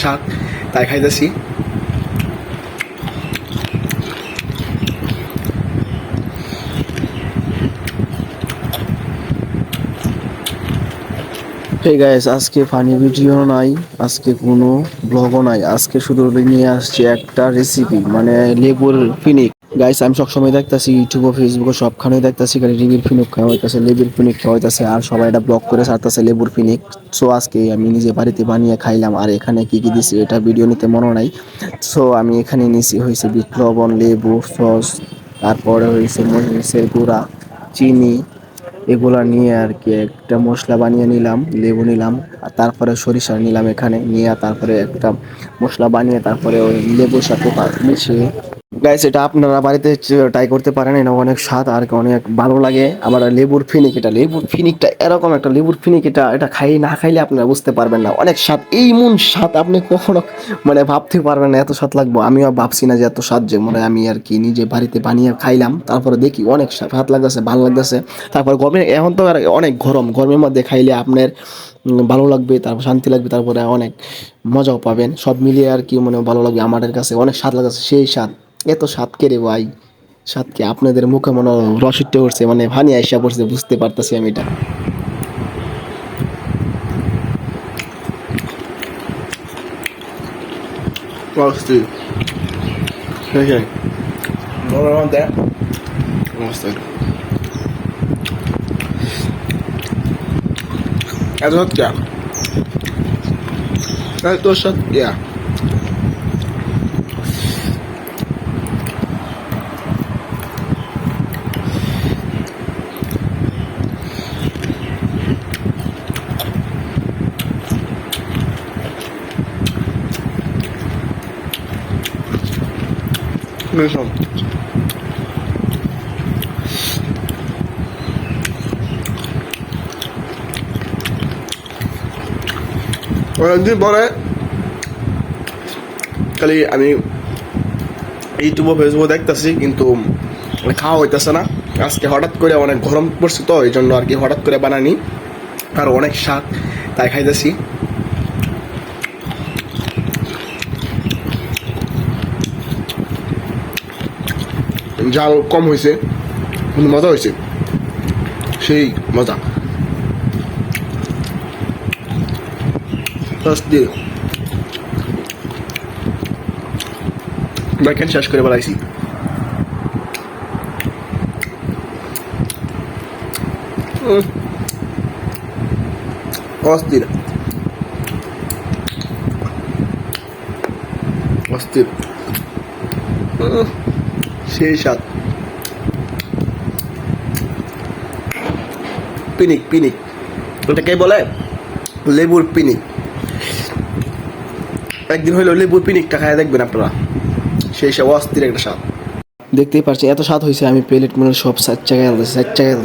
স্বাদ তাই খাইতেছি। হে গাইস আজকে ফানি ভিডিও নাই, আজকে কোনো ব্লগও নাই, আজকে শুধু নিয়ে আসছি একটা রেসিপি মানে লেবুর ফিনিক গাইস আমি সবসময় দেখতাছি ইউটিউবে ফেসবুকে সবখানেই দেখতাছি, খালি লেবুর ফিনিক খাওয়া হইতাছে লেবুর ফিনিক খাওয়া হইতাছে আর সবাই এটা ব্লক করে ছাড়তেছে লেবুর ফিনিক। সো আজকে আমি নিজে বাড়িতে বানিয়ে খাইলাম, আর এখানে কি কি দিছি এটা ভিডিও নিতে মনে নাই। সো আমি এখানে নিছি হয়েছে বিট লবণ, লেবু, সস, তারপরে হয়েছে মরিচের গুঁড়া, চিনি, এগুলা নিয়ে আর কি একটা মশলা বানিয়ে নিলাম, লেবু নিলাম, আর তারপরে সরিষা নিলাম এখানে, নিয়ে তারপরে একটা মশলা বানিয়ে তারপরে ওই লেবুর সাথে মিশিয়ে গাইস এটা আপনারা বাড়িতে ট্রাই করতে পারেন। এটা অনেক স্বাদ আর অনেক ভালো লাগে। আবার লেবুর ফিনিক, এটা লেবুর ফিনিকটা এরকম একটা লেবুর ফিনিক, এটা এটা খাই, না খাইলে আপনারা বুঝতে পারবেন না। অনেক স্বাদ। এই মন স্বাদ আপনি কখনো মানে ভাবতে পারবেন না এত স্বাদ লাগবো। আমিও ভাবছি না যে এত স্বাদ যে মানে আমি আর কি নিজে বাড়িতে বানিয়ে খাইলাম। তারপরে দেখি অনেক স্বাদ লাগতেছে, ভালো লাগতেছে। তারপর গরমে, এখন তো আর অনেক গরম। গরমের মধ্যে খাইলে আপনার ভালো লাগবে, তারপর শান্তি লাগবে, তারপরে অনেক মজাও পাবেন। সব মিলিয়ে আর কি মানে ভালো লাগবে আমাদের কাছে অনেক স্বাদ লাগছে সেই স্বাদ। এত স্বাদ কে রে ভাই স্বাদ কি আপনাদের মুখে মনে রসিটে উঠছে মানে ভানি আইসা পড়ছে বুঝতে পারতেছি আমি এটা. Okay. Around. এত কে এত সৎ কে Neyse. অনেকদিন পরে খালি আমি ইউটিউবে ফেসবুকে দেখতেছি, কিন্তু খাওয়া হইতেছে না। আজকে হঠাৎ করে অনেক গরম পড়ছে তো এই জন্য আর কি হঠাৎ করে বানানি আর অনেক স্বাদ তাই খাইতেছি। জাল কম হয়েছে কিন্তু মজা হয়েছে সেই মজা। ফার্স্ট শেষ করে বেড়াইছি উম। অস্থির। অস্থির। সেই স্বাদ। পিনিক পিনিক। ওটাকে বলে লেবুর পিনিক। একদিন হইল লেবুর পিনিকটা খায়, দেখবেন আপনারা। সেই সব অস্থির একটা স্বাদ। দেখতেই পারছি, এত স্বাদ হয়েছে আমি প্লেট মনে সব সাত জায়গায় আলাদা সাত জায়গায়